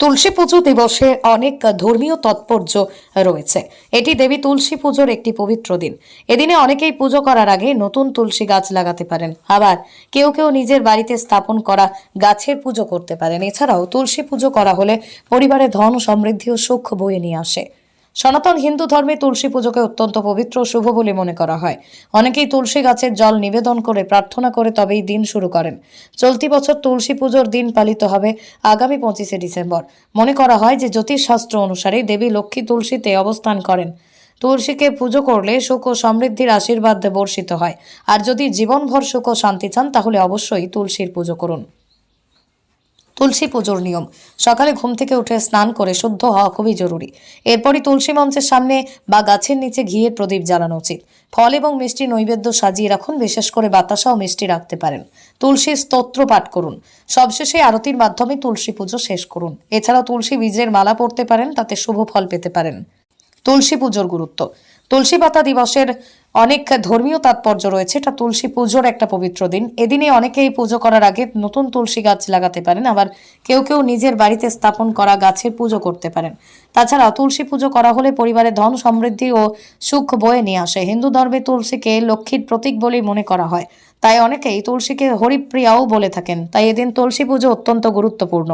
তুলসী পুজো দিবসে অনেক ধর্মীয় তাৎপর্য রয়েছে। এটি দেবী তুলসী পুজোর একটি পবিত্র দিন। এদিনে অনেকেই পুজো করার আগে নতুন তুলসী গাছ লাগাতে পারেন। আবার কেউ কেউ নিজের বাড়িতে স্থাপন করা গাছের পুজো করতে পারেন। এছাড়াও তুলসী পুজো করা হলে পরিবারে ধন সমৃদ্ধি ও সুখ বয়ে নিয়ে আসে। সনাতন হিন্দু ধর্মে তুলসী পুজোকে অত্যন্ত পবিত্র শুভ বলে মনে করা হয়। অনেকেই তুলসী গাছের জল নিবেদন করে, প্রার্থনা করে তবেই দিন শুরু করেন। চলতি বছর তুলসী পুজোর দিন পালিত হবে আগামী পঁচিশে ডিসেম্বর। মনে করা হয় যে জ্যোতিষশাস্ত্র অনুসারে দেবী লক্ষ্মী তুলসীতে অবস্থান করেন। তুলসীকে পুজো করলে সুখ ও সমৃদ্ধির আশীর্বাদ বর্ষিত হয়। আর যদি জীবনভর সুখ ও শান্তি চান, তাহলে অবশ্যই তুলসীর পুজো করুন। তুলসী পুজোর নিয়ম। সকালে ঘুম থেকে উঠে স্নান করে শুদ্ধ হওয়া খুবই জরুরি। এরপরই তুলসী মঞ্চের সামনে বা গাছের নিচে ঘিয়ের প্রদীপ জ্বালানো উচিত। ফল এবং মিষ্টি নৈবেদ্য সাজিয়ে রাখুন, বিশেষ করে বাতাসা ও মিষ্টি রাখতে পারেন। তুলসীর স্তোত্র পাঠ করুন। সবশেষে আরতির মাধ্যমে তুলসী পুজো শেষ করুন। এছাড়াও তুলসী বীজের মালা পরতে পারেন, তাতে শুভ ফল পেতে পারেন। তুলসী পুজোর গুরুত্ব। তুলসী পাতা দিবসের অনেক ধর্মীয় তাৎপর্য রয়েছে। এটা তুলসী পুজোর একটা পবিত্র দিন। এদিনে অনেকেই পুজো করার আগে নতুন তুলসী গাছ লাগাতে পারেন। আবার কেউ কেউ নিজের বাড়িতে স্থাপন করা গাছের পুজো করতে পারেন। তাছাড়া তুলসী পুজো করা হলে পরিবারে ধন সমৃদ্ধি ও সুখ বয়ে নিয়ে আসে। হিন্দু ধর্মে তুলসীকে লক্ষ্মীর প্রতীক বলেই মনে করা হয়। তাই অনেকেই তুলসীকে হরিপ্রিয়াও বলে থাকেন। তাই এদিন তুলসী পুজো অত্যন্ত গুরুত্বপূর্ণ।